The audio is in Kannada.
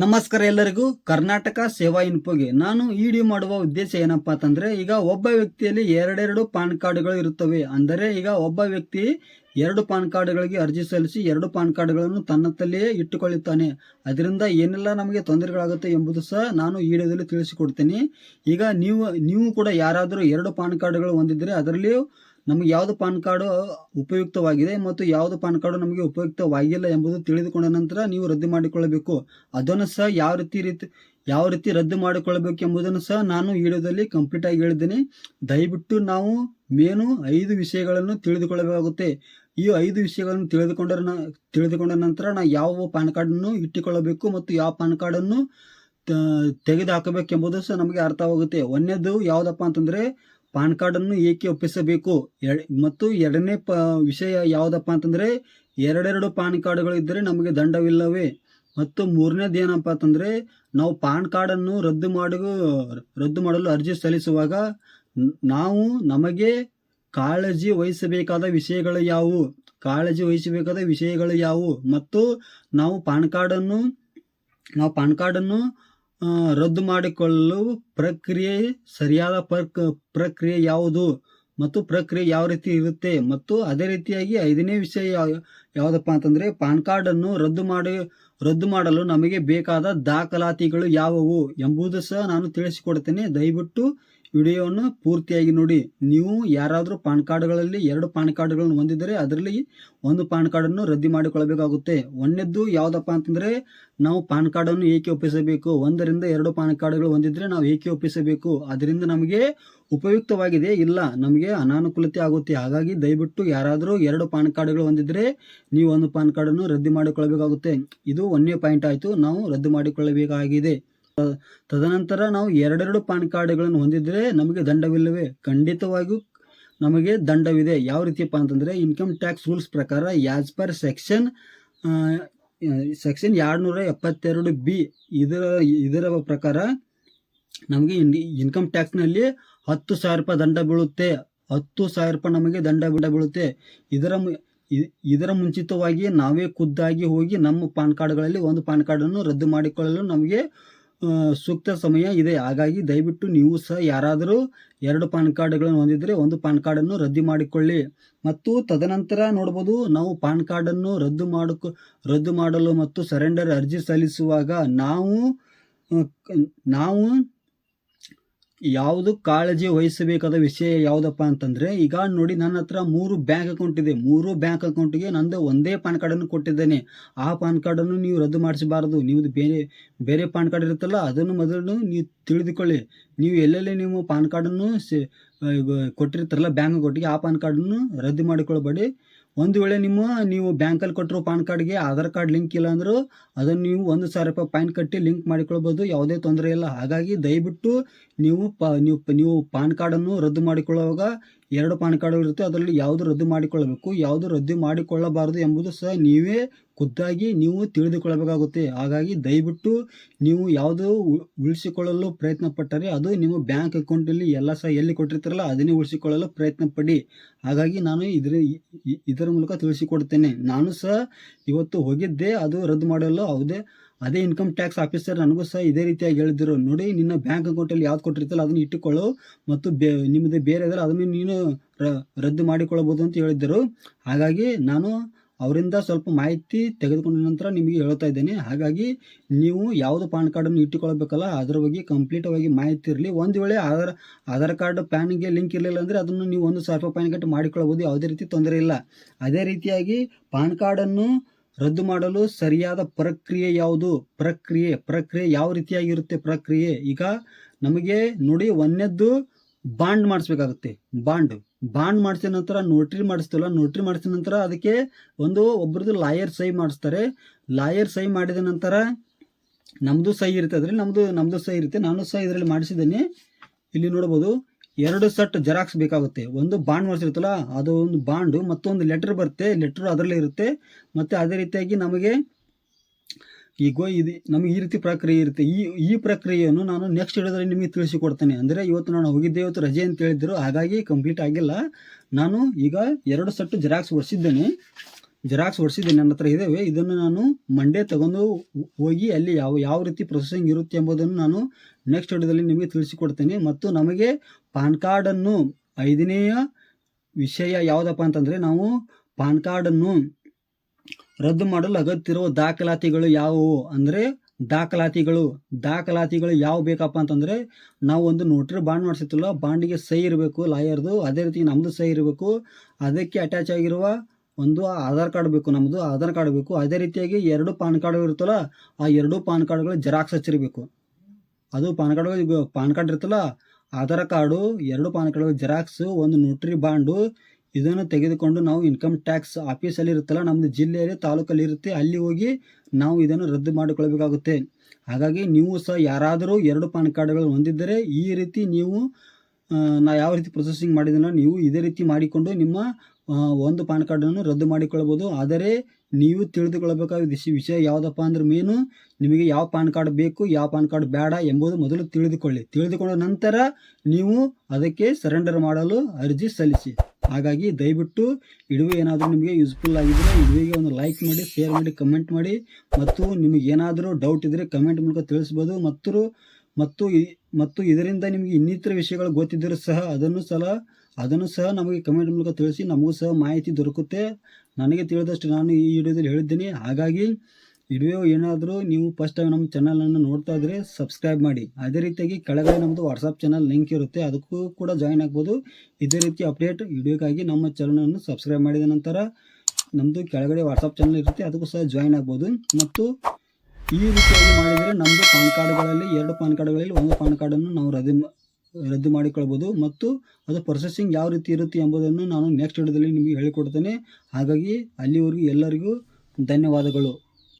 ನಮಸ್ಕಾರ ಎಲ್ಲರಿಗೂ. ಕರ್ನಾಟಕ ಸೇವಾ ಇನ್ಫೋಗೆ. ನಾನು ಈ ವಿಡಿಯೋ ಮಾಡುವ ಉದ್ದೇಶ ಏನಪ್ಪಾ ಅಂತಂದ್ರೆ, ಈಗ ಒಬ್ಬ ವ್ಯಕ್ತಿಯಲ್ಲಿ ಎರಡೆರಡು ಪಾನ್ ಕಾರ್ಡ್ಗಳು ಇರುತ್ತವೆ. ಅಂದರೆ ಈಗ ಒಬ್ಬ ವ್ಯಕ್ತಿ ಎರಡು ಪಾನ್ ಕಾರ್ಡ್ಗಳಿಗೆ ಅರ್ಜಿ ಸಲ್ಲಿಸಿ ಎರಡು ಪಾನ್ ಕಾರ್ಡ್ಗಳನ್ನು ತನ್ನತ್ತಲ್ಲಿಯೇ ಇಟ್ಟುಕೊಳ್ಳುತ್ತಾನೆ. ಅದರಿಂದ ಏನೆಲ್ಲ ನಮಗೆ ತೊಂದರೆಗಳಾಗುತ್ತೆ ಎಂಬುದು ಸಹ ನಾನು ಈ ವಿಡಿಯೋದಲ್ಲಿ ತಿಳಿಸಿಕೊಡ್ತೀನಿ. ಈಗ ನೀವು ನೀವು ಕೂಡ ಯಾರಾದರೂ ಎರಡು ಪಾನ್ ಕಾರ್ಡ್ಗಳು ಹೊಂದಿದ್ರೆ ಅದರಲ್ಲಿ ನಮಗೆ ಯಾವುದು ಪಾನ್ ಕಾರ್ಡು ಉಪಯುಕ್ತವಾಗಿದೆ ಮತ್ತು ಯಾವುದು ಪಾನ್ ಕಾರ್ಡು ನಮಗೆ ಉಪಯುಕ್ತವಾಗಿಲ್ಲ ಎಂಬುದು ತಿಳಿದುಕೊಂಡ ನಂತರ ನೀವು ರದ್ದು ಮಾಡಿಕೊಳ್ಳಬೇಕು. ಅದನ್ನು ಸಹ ಯಾವ ರೀತಿ ರೀತಿ, ಯಾವ ರೀತಿ ರದ್ದು ಮಾಡಿಕೊಳ್ಳಬೇಕು ಎಂಬುದನ್ನು ಸಹ ನಾನು ವಿಡಿಯೋದಲ್ಲಿ ಕಂಪ್ಲೀಟ್ ಆಗಿ ಹೇಳಿದ್ದೇನೆ. ದಯವಿಟ್ಟು ನಾವು ಮೇನು ಐದು ವಿಷಯಗಳನ್ನು ತಿಳಿದುಕೊಳ್ಳಬೇಕಾಗುತ್ತೆ. ಈ ಐದು ವಿಷಯಗಳನ್ನು ತಿಳಿದುಕೊಂಡರ ತಿಳಿದುಕೊಂಡ ನಂತರ ನಾವು ಯಾವ ಪಾನ್ ಕಾರ್ಡನ್ನು ಇಟ್ಟುಕೊಳ್ಳಬೇಕು ಮತ್ತು ಯಾವ ಪಾನ್ ಕಾರ್ಡನ್ನು ತೆಗೆದು ಹಾಕಬೇಕೆಂಬುದು ಸಹ ನಮಗೆ ಅರ್ಥವಾಗುತ್ತೆ. ಒಂದೇದು ಯಾವುದಪ್ಪ ಅಂತಂದ್ರೆ ಪಾನ್ ಕಾರ್ಡನ್ನು ಏಕೆ ಒಪ್ಪಿಸಬೇಕು? ಮತ್ತು ಎರಡನೇ ಪ, ವಿಷಯ ಯಾವುದಪ್ಪ ಅಂತಂದ್ರೆ, ಎರಡೆರಡು ಪಾನ್ ಕಾರ್ಡ್ಗಳು ಇದ್ದರೆ ನಮಗೆ ದಂಡವಿಲ್ಲವೇ? ಮತ್ತು ಮೂರನೇದು ಏನಪ್ಪ ಅಂತಂದ್ರೆ, ನಾವು ಪಾನ್ ಕಾರ್ಡನ್ನು ರದ್ದು ಮಾಡಿ ರದ್ದು ಮಾಡಲು ಅರ್ಜಿ ಸಲ್ಲಿಸುವಾಗ ನಾವು ನಮಗೆ ಕಾಳಜಿ ವಹಿಸಬೇಕಾದ ವಿಷಯಗಳು ಯಾವುವು? ಕಾಳಜಿ ವಹಿಸಬೇಕಾದ ವಿಷಯಗಳು ಯಾವುವು? ಮತ್ತು ನಾವು ಪಾನ್ ಕಾರ್ಡನ್ನು, ನಾವು ಪಾನ್ ಕಾರ್ಡನ್ನು ರದ್ದು ಮಾಡಿಕೊಳ್ಳಲು ಪ್ರಕ್ರಿಯೆ ಸರಿಯಾದ ಪ್ರಕ್, ಪ್ರಕ್ರಿಯೆ ಯಾವುದು ಮತ್ತು ಪ್ರಕ್ರಿಯೆ ಯಾವ ರೀತಿ ಇರುತ್ತೆ ಮತ್ತು ಅದೇ ರೀತಿಯಾಗಿ ಐದನೇ ವಿಷಯ ಯಾವ- ಯಾವುದಪ್ಪ ಅಂತಂದರೆ ಪಾನ್ ಕಾರ್ಡನ್ನು ರದ್ದು ಮಾಡಿ, ರದ್ದು ಮಾಡಲು ನಮಗೆ ಬೇಕಾದ ದಾಖಲಾತಿಗಳು ಯಾವುವು ಎಂಬುದು ಸಹ ನಾನು ತಿಳಿಸಿಕೊಡ್ತೇನೆ. ದಯವಿಟ್ಟು ವಿಡಿಯೋವನ್ನು ಪೂರ್ತಿಯಾಗಿ ನೋಡಿ. ನೀವು ಯಾರಾದರೂ ಪಾನ್ ಕಾರ್ಡ್ಗಳಲ್ಲಿ ಎರಡು ಪಾನ್ ಕಾರ್ಡ್ಗಳನ್ನು ಹೊಂದಿದ್ದರೆ ಅದರಲ್ಲಿ ಒಂದು ಪಾನ್ ಕಾರ್ಡನ್ನು ರದ್ದು ಮಾಡಿಕೊಳ್ಳಬೇಕಾಗುತ್ತೆ. ಒಂದನೇದ್ದು ಯಾವುದಪ್ಪ ಅಂತಂದರೆ ನಾವು ಪಾನ್ ಕಾರ್ಡನ್ನು ಏಕೆ ಒಪ್ಪಿಸಬೇಕು? ಒಂದರಿಂದ ಎರಡು ಪಾನ್ ಕಾರ್ಡ್ಗಳು ಹೊಂದಿದ್ರೆ ನಾವು ಏಕೆ ಒಪ್ಪಿಸಬೇಕು? ಅದರಿಂದ ನಮಗೆ ಉಪಯುಕ್ತವಾಗಿದೆ. ಇಲ್ಲ, ನಮಗೆ ಅನಾನುಕೂಲತೆ ಆಗುತ್ತೆ. ಹಾಗಾಗಿ ದಯವಿಟ್ಟು ಯಾರಾದರೂ ಎರಡು ಪಾನ್ ಕಾರ್ಡ್ಗಳು ಹೊಂದಿದ್ರೆ ನೀವು ಒಂದು ಪಾನ್ ಕಾರ್ಡನ್ನು ರದ್ದು ಮಾಡಿಕೊಳ್ಳಬೇಕಾಗುತ್ತೆ. ಇದು ಒಂದನೇ ಪಾಯಿಂಟ್ ಆಯಿತು. ನಾವು ರದ್ದು ಮಾಡಿಕೊಳ್ಳಬೇಕಾಗಿದೆ. ತದನಂತರ ನಾವು ಎರಡೆರಡು ಪಾನ್ ಕಾರ್ಡ್ಗಳನ್ನು ಹೊಂದಿದ್ರೆ ನಮಗೆ ದಂಡವಿಲ್ಲವೇ? ಖಂಡಿತವಾಗಿಯೂ ನಮಗೆ ದಂಡವಿದೆ. ಯಾವ ರೀತಿಯಪ್ಪ ಅಂತಂದ್ರೆ ಇನ್ಕಮ್ ಟ್ಯಾಕ್ಸ್ ರೂಲ್ಸ್ ಪ್ರಕಾರ ಆಸ್ ಪರ್ ಸೆಕ್ಷನ್ ಸೆಕ್ಷನ್ ಎರಡ್ನೂರ ಎಪ್ಪತ್ತೆರಡು ಬಿ ಇದರ ಇದರ ಪ್ರಕಾರ ನಮಗೆ ಇನ್ಕಮ್ ಟ್ಯಾಕ್ಸ್ನಲ್ಲಿ ಹತ್ತು ಸಾವಿರ ರೂಪಾಯಿ ದಂಡ ಬೀಳುತ್ತೆ. ಹತ್ತು ಸಾವಿರ ರೂಪಾಯಿ ನಮಗೆ ದಂಡ ಬಿಡ ಬೀಳುತ್ತೆ. ಇದರ ಇದರ ಮುಂಚಿತವಾಗಿ ನಾವೇ ಖುದ್ದಾಗಿ ಹೋಗಿ ನಮ್ಮ ಪಾನ್ ಕಾರ್ಡ್ಗಳಲ್ಲಿ ಒಂದು ಪಾನ್ ಕಾರ್ಡನ್ನು ರದ್ದು ಮಾಡಿಕೊಳ್ಳಲು ನಮಗೆ ಸೂಕ್ತ ಸಮಯ ಇದೆ. ಹಾಗಾಗಿ ದಯವಿಟ್ಟು ನೀವು ಸಹ ಯಾರಾದರೂ ಎರಡು ಪಾನ್ ಕಾರ್ಡ್ಗಳನ್ನು ಹೊಂದಿದ್ದರೆ ಒಂದು ಪಾನ್ ಕಾರ್ಡನ್ನು ರದ್ದು ಮಾಡಿಕೊಳ್ಳಿ. ಮತ್ತು ತದನಂತರ ನೋಡ್ಬೋದು, ನಾವು ಪಾನ್ ಕಾರ್ಡನ್ನು ರದ್ದು ಮಾಡಕು, ರದ್ದು ಮಾಡಲು ಮತ್ತು ಸರೆಂಡರ್ ಅರ್ಜಿ ಸಲ್ಲಿಸುವಾಗ ನಾವು ನಾವು ಯಾವುದು ಕಾಳಜಿ ವಹಿಸಬೇಕಾದ ವಿಷಯ ಯಾವುದಪ್ಪ ಅಂತಂದ್ರೆ, ಈಗ ನೋಡಿ ನನ್ನ ಹತ್ರ ಮೂರು ಬ್ಯಾಂಕ್ ಅಕೌಂಟ್ ಇದೆ. ಮೂರು ಬ್ಯಾಂಕ್ ಅಕೌಂಟಿಗೆ ನಂದು ಒಂದೇ ಪಾನ್ ಕಾರ್ಡನ್ನು ಕೊಟ್ಟಿದ್ದೇನೆ. ಆ ಪಾನ್ ಕಾರ್ಡನ್ನು ನೀವು ರದ್ದು ಮಾಡಿಸಬಾರದು. ನೀವು ಬೇರೆ ಬೇರೆ ಪಾನ್ ಕಾರ್ಡ್ ಇರುತ್ತಲ್ಲ, ಅದನ್ನು ಮೊದಲು ನೀವು ತಿಳಿದುಕೊಳ್ಳಿ. ನೀವು ಎಲ್ಲೆಲ್ಲಿ ನೀವು ಪಾನ್ ಕಾರ್ಡನ್ನು ಕೊಟ್ಟಿರ್ತಾರಲ್ಲ, ಬ್ಯಾಂಕ್ ಅಕೌಂಟಿಗೆ ಆ ಪಾನ್ ಕಾರ್ಡನ್ನು ರದ್ದು ಮಾಡಿಕೊಳ್ಬೇಡಿ. ಒಂದು ವೇಳೆ ನಿಮ್ಮ ನೀವು ಬ್ಯಾಂಕಲ್ಲಿ ಕೊಟ್ಟರು ಪಾನ್ ಕಾರ್ಡ್ಗೆ ಆಧಾರ್ ಕಾರ್ಡ್ ಲಿಂಕ್ ಇಲ್ಲ ಅಂದರೂ ಅದನ್ನು ನೀವು ಒಂದು ಸಾವಿರ ರೂಪಾಯಿ ಫೈನ್ ಕಟ್ಟಿ ಲಿಂಕ್ ಮಾಡಿಕೊಳ್ಬೋದು, ಯಾವುದೇ ತೊಂದರೆ ಇಲ್ಲ. ಹಾಗಾಗಿ ದಯವಿಟ್ಟು ನೀವು ಪ, ನೀವು ನೀವು ಪಾನ್ ಕಾರ್ಡನ್ನು ರದ್ದು ಮಾಡಿಕೊಳ್ಳುವಾಗ ಎರಡು ಪಾನ್ ಕಾರ್ಡ್ ಇರುತ್ತೆ, ಅದರಲ್ಲಿ ಯಾವುದು ರದ್ದು ಮಾಡಿಕೊಳ್ಳಬೇಕು, ಯಾವುದು ರದ್ದು ಮಾಡಿಕೊಳ್ಳಬಾರದು ಎಂಬುದು ಸಹ ನೀವೇ ಖುದ್ದಾಗಿ ನೀವು ತಿಳಿದುಕೊಳ್ಳಬೇಕಾಗುತ್ತೆ. ಹಾಗಾಗಿ ದಯವಿಟ್ಟು ನೀವು ಯಾವುದೋ ಉಳಿಸಿಕೊಳ್ಳಲು ಪ್ರಯತ್ನ ಪಟ್ಟರೆ ಅದು ನಿಮ್ಮ ಬ್ಯಾಂಕ್ ಅಕೌಂಟಲ್ಲಿ ಎಲ್ಲ ಸಹ ಎಲ್ಲಿ ಕೊಟ್ಟಿರ್ತಾರಲ್ಲ ಅದನ್ನೇ ಉಳಿಸಿಕೊಳ್ಳಲು ಪ್ರಯತ್ನ ಪಡಿ ಹಾಗಾಗಿ ನಾನು ಇದರ ಇದರ ಮೂಲಕ ತಿಳಿಸಿಕೊಡ್ತೇನೆ. ನಾನು ಸಹ ಇವತ್ತು ಹೋಗಿದ್ದೆ, ಅದು ರದ್ದು ಮಾಡಲು. ಯಾವುದೇ ಅದೇ ಇನ್ಕಮ್ ಟ್ಯಾಕ್ಸ್ ಆಫೀಸರ್ ನನಗೂ ಸಹ ಇದೇ ರೀತಿಯಾಗಿ ಹೇಳಿದ್ರು. ನೋಡಿ, ನಿನ್ನ ಬ್ಯಾಂಕ್ ಅಕೌಂಟಲ್ಲಿ ಯಾವ್ದು ಕೊಟ್ಟಿರ್ತಲ್ಲ ಅದನ್ನು ಇಟ್ಟುಕೊಳ್ಳು ಮತ್ತು ಬೇ ನಿಮ್ಮದು ಬೇರೆ ಅದನ್ನು ನೀನು ರದ್ದು ಮಾಡಿಕೊಳ್ಳಬಹುದು ಅಂತ ಹೇಳಿದ್ದರು. ಹಾಗಾಗಿ ನಾನು ಅವರಿಂದ ಸ್ವಲ್ಪ ಮಾಹಿತಿ ತೆಗೆದುಕೊಂಡ ನಂತರ ನಿಮಗೆ ಹೇಳ್ತಾ ಇದ್ದೇನೆ. ಹಾಗಾಗಿ ನೀವು ಯಾವುದು ಪಾನ್ ಕಾರ್ಡನ್ನು ಇಟ್ಟುಕೊಳ್ಬೇಕಲ್ಲ ಅದರ ಬಗ್ಗೆ ಕಂಪ್ಲೀಟ್ ಆಗಿ ಮಾಹಿತಿ ಇರಲಿ. ಒಂದು ವೇಳೆ ಆಧಾರ್ ಆಧಾರ್ ಕಾರ್ಡ್ ಪ್ಯಾನ್ಗೆ ಲಿಂಕ್ ಇರಲಿಲ್ಲ ಅಂದರೆ ಅದನ್ನು ನೀವು ಒಂದು ಸಾವಿರ ರೂಪಾಯಿ ಪ್ಯಾನ್ ಮಾಡಿಕೊಳ್ಳಬಹುದು. ಯಾವುದೇ ರೀತಿ ತೊಂದರೆ ಇಲ್ಲ. ಅದೇ ರೀತಿಯಾಗಿ ಪಾನ್ ಕಾರ್ಡನ್ನು ರದ್ದು ಮಾಡಲು ಸರಿಯಾದ ಪ್ರಕ್ರಿಯೆ ಯಾವುದು? ಪ್ರಕ್ರಿಯೆ ಪ್ರಕ್ರಿಯೆ ಯಾವ ರೀತಿಯಾಗಿರುತ್ತೆ ಪ್ರಕ್ರಿಯೆ? ಈಗ ನಮಗೆ ನೋಡಿ ಒಂದನೇದ್ದು ಬಾಂಡ್ ಮಾಡಿಸ್ಬೇಕಾಗುತ್ತೆ. ಬಾಂಡ್. ಬಾಂಡ್ ಮಾಡಿಸಿದ ನಂತರ ನೋಟ್ರಿ ಮಾಡಿಸ್ತಲ್ಲ ನೋಟ್ರಿ ಮಾಡಿಸಿದ ನಂತರ ಅದಕ್ಕೆ ಒಂದು ಒಬ್ರದ್ದು ಲಾಯರ್ ಸಹಿ ಮಾಡಿಸ್ತಾರೆ. ಲಾಯರ್ ಸಹಿ ಮಾಡಿದ ನಂತರ ನಮ್ಮದು ಸಹಿ ಇರುತ್ತೆ. ಅದರಲ್ಲಿ ನಮ್ಮದು ನಮ್ಮದು ಸಹಿ ಇರುತ್ತೆ. ನಾನು ಸಹ ಇದರಲ್ಲಿ ಮಾಡಿಸಿದ್ದೇನೆ. ಇಲ್ಲಿ ನೋಡ್ಬೋದು, ಎರಡು ಸೆಟ್ ಜೆರಾಕ್ಸ್ ಬೇಕಾಗುತ್ತೆ. ಒಂದು ಬಾಂಡ್ ಮಾಡಿಸಿರುತ್ತಲ್ಲ, ಅದು ಒಂದು ಬಾಂಡು, ಮತ್ತೊಂದು ಲೆಟರ್ ಬರುತ್ತೆ. ಲೆಟರ್ ಅದರಲ್ಲೇ ಇರುತ್ತೆ. ಮತ್ತು ಅದೇ ರೀತಿಯಾಗಿ ನಮಗೆ ಈಗ ಇದು ನಮಗೆ ಈ ರೀತಿ ಪ್ರಕ್ರಿಯೆ ಇರುತ್ತೆ. ಈ ಈ ಪ್ರಕ್ರಿಯೆಯನ್ನು ನಾನು ನೆಕ್ಸ್ಟ್ ಹೇಳಿದ್ರೆ ನಿಮಗೆ ತಿಳಿಸಿಕೊಡ್ತೇನೆ. ಅಂದರೆ ಇವತ್ತು ನಾನು ಹೋಗಿದ್ದೆ, ಇವತ್ತು ರಜೆ ಅಂತ ಹೇಳಿದ್ರು. ಹಾಗಾಗಿ ಕಂಪ್ಲೀಟ್ ಆಗಿಲ್ಲ. ನಾನು ಈಗ ಎರಡು ಸಟ್ಟು ಜೆರಾಕ್ಸ್ ಹೊಡಿಸಿದ್ದೇನೆ ಜೆರಾಕ್ಸ್ ಹೊಡೆಸಿದ್ದೇನೆ ನನ್ನ ಹತ್ರ ಇದ್ದಾವೆ ಇದನ್ನು ನಾನು ಮಂಡೇ ತಗೊಂಡು ಹೋಗಿ ಅಲ್ಲಿ ಯಾವ ಯಾವ ರೀತಿ ಪ್ರೊಸೆಸಿಂಗ್ ಇರುತ್ತೆ ಎಂಬುದನ್ನು ನಾನು ನೆಕ್ಸ್ಟ್ ವಿಡಿಯೋದಲ್ಲಿ ನಿಮಗೆ ತಿಳಿಸಿಕೊಡ್ತೇನೆ. ಮತ್ತು ನಮಗೆ ಪಾನ್ ಕಾರ್ಡನ್ನು ಐದನೆಯ ವಿಷಯ ಯಾವುದಪ್ಪ ಅಂತಂದರೆ ನಾವು ಪಾನ್ ಕಾರ್ಡನ್ನು ರದ್ದು ಮಾಡಲು ಅಗತ್ಯವಿರುವ ದಾಖಲಾತಿಗಳು ಯಾವುವು? ಅಂದರೆ ದಾಖಲಾತಿಗಳು ದಾಖಲಾತಿಗಳು ಯಾವ ಬೇಕಪ್ಪ ಅಂತಂದರೆ ನಾವು ಒಂದು ನೋಟ್ರಿ ಬಾಂಡ್ ಮಾಡಿಸಿತ್ತಲ್ಲ ಬಾಂಡಿಗೆ ಸಹಿ ಇರಬೇಕು, ಲಾಯರ್ದು, ಅದೇ ರೀತಿ ನಮ್ಮದು ಸಹಿ ಇರಬೇಕು. ಅದಕ್ಕೆ ಅಟ್ಯಾಚ್ ಆಗಿರುವ ಒಂದು ಆಧಾರ್ ಕಾರ್ಡ್ ಬೇಕು ನಮ್ಮದು ಆಧಾರ್ ಕಾರ್ಡ್ ಬೇಕು. ಅದೇ ರೀತಿಯಾಗಿ ಎರಡು ಪಾನ್ ಕಾರ್ಡ್ ಇರುತ್ತಲ್ಲ, ಆ ಎರಡು ಪಾನ್ ಕಾರ್ಡ್ಗಳು ಜೆರಾಕ್ಸ್ ಹಚ್ಚಿರಬೇಕು. ಅದು ಪಾನ್ ಕಾರ್ಡ್ ಈಗ ಪಾನ್ ಕಾರ್ಡ್ ಇರುತ್ತಲ್ಲ, ಆಧಾರ್ ಕಾರ್ಡು, ಎರಡು ಪಾನ್ ಕಾರ್ಡ್ಗಳು ಜೆರಾಕ್ಸು, ಒಂದು ನೋಟ್ರಿ ಬಾಂಡು ಇದನ್ನು ತೆಗೆದುಕೊಂಡು ನಾವು ಇನ್ಕಮ್ ಟ್ಯಾಕ್ಸ್ ಆಫೀಸಲ್ಲಿ ಇರುತ್ತಲ್ಲ ನಮ್ಮದು ಜಿಲ್ಲೆಯಲ್ಲಿ, ತಾಲೂಕಲ್ಲಿ ಇರುತ್ತೆ, ಅಲ್ಲಿ ಹೋಗಿ ನಾವು ಇದನ್ನು ರದ್ದು ಮಾಡಿಕೊಳ್ಬೇಕಾಗುತ್ತೆ. ಹಾಗಾಗಿ ನೀವು ಸಹ ಯಾರಾದರೂ ಎರಡು ಪಾನ್ ಕಾರ್ಡ್ಗಳು ಹೊಂದಿದ್ದರೆ ಈ ರೀತಿ ನೀವು ನಾ ಯಾವ ರೀತಿ ಪ್ರೊಸೆಸಿಂಗ್ ಮಾಡಿದನೋ ನೀವು ಇದೇ ರೀತಿ ಮಾಡಿಕೊಂಡು ನಿಮ್ಮ ಒಂದು ಪಾನ್ ಕಾರ್ಡನ್ನು ರದ್ದು ಮಾಡಿಕೊಳ್ಬೋದು. ಆದರೆ ನೀವು ತಿಳಿದುಕೊಳ್ಳಬೇಕಾದ ವಿಷ- ವಿಷಯ ಯಾವುದಪ್ಪ ಅಂದ್ರೆ ಮೇನು ನಿಮಗೆ ಯಾವ ಪಾನ್ ಕಾರ್ಡ್ ಬೇಕು, ಯಾವ ಪಾನ್ ಕಾರ್ಡ್ ಬೇಡ ಎಂಬುದು ಮೊದಲು ತಿಳಿದುಕೊಳ್ಳಿ. ತಿಳಿದುಕೊಂಡ ನಂತರ ನೀವು ಅದಕ್ಕೆ ಸರೆಂಡರ್ ಮಾಡಲು ಅರ್ಜಿ ಸಲ್ಲಿಸಿ. ಹಾಗಾಗಿ ದಯವಿಟ್ಟು ಇಡುವೆ ಏನಾದರೂ ನಿಮಗೆ ಯೂಸ್ಫುಲ್ ಆಗಿದ್ದರೆ ಇಡುವೆಗೆ ಒಂದು ಲೈಕ್ ಮಾಡಿ ಶೇರ್ ಮಾಡಿ ಕಮೆಂಟ್ ಮಾಡಿ. ಮತ್ತು ನಿಮಗೆ ಏನಾದರೂ ಡೌಟ್ ಇದ್ದರೆ ಕಮೆಂಟ್ ಮೂಲಕ ತಿಳಿಸ್ಬೋದು. ಮತ್ತು ಮತ್ತು ಮತ್ತು ಇದರಿಂದ ನಿಮಗೆ ಇನ್ನಿತರ ವಿಷಯಗಳು ಗೊತ್ತಿದ್ದರೂ ಸಹ ಅದನ್ನು ಸಹ ಅದನ್ನು ಸಹ ನಮಗೆ ಕಮೆಂಟ್ ಮೂಲಕ ತಿಳಿಸಿ ನಮಗೂ ಸಹ ಮಾಹಿತಿ ದೊರಕುತ್ತೆ. ನನಗೆ ತಿಳಿದಷ್ಟು ನಾನು ಈ ವಿಡಿಯೋದಲ್ಲಿ ಹೇಳಿದ್ದೀನಿ. ಹಾಗಾಗಿ ವಿಡಿಯೋ ಏನಾದರೂ ನೀವು ಫಸ್ಟ್ ಟೈಮ್ ನಮ್ಮ ಚಾನಲನ್ನು ನೋಡ್ತಾ ಇದ್ರೆ ಸಬ್ಸ್ಕ್ರೈಬ್ ಮಾಡಿ. ಅದೇ ರೀತಿಯಾಗಿ ಕೆಳಗಡೆ ನಮ್ಮದು ವಾಟ್ಸಪ್ ಚಾನಲ್ ಲಿಂಕ್ ಇರುತ್ತೆ. ಅದಕ್ಕೂ ಕೂಡ ಜಾಯಿನ್ ಆಗ್ಬೋದು. ಇದೇ ರೀತಿ ಅಪ್ಡೇಟ್ ವಿಡಿಯೋಕ್ಕಾಗಿ ನಮ್ಮ ಚಾನಲನ್ನು ಸಬ್ಸ್ಕ್ರೈಬ್ ಮಾಡಿದ ನಂತರ ನಮ್ಮದು ಕೆಳಗಡೆ ವಾಟ್ಸಪ್ ಚಾನಲ್ ಇರುತ್ತೆ. ಅದಕ್ಕೂ ಸಹ ಜಾಯಿನ್ ಆಗ್ಬೋದು. ಮತ್ತು ಈ ರೀತಿಯಾಗಿ ಮಾಡಿದರೆ ನಮ್ಮದು ಪಾನ್ ಕಾರ್ಡ್ಗಳಲ್ಲಿ ಎರಡು ಪಾನ್ ಕಾರ್ಡ್ಗಳಲ್ಲಿ ಒಂದು ಪಾನ್ ಕಾರ್ಡನ್ನು ನಾವು ರದ್ದು ರದ್ದು ಮಾಡಿಕೊಳ್ಬೋದು. ಮತ್ತು ಅದು ಪ್ರೊಸೆಸಿಂಗ್ ಯಾವ ರೀತಿ ಇರುತ್ತೆ ಎಂಬುದನ್ನು ನಾನು ನೆಕ್ಸ್ಟ್ ವಿಡಿಯೋದಲ್ಲಿ ನಿಮಗೆ ಹೇಳಿಕೊಡ್ತೇನೆ. ಹಾಗಾಗಿ ಅಲ್ಲಿವರೆಗೂ ಎಲ್ಲರಿಗೂ ಧನ್ಯವಾದಗಳು.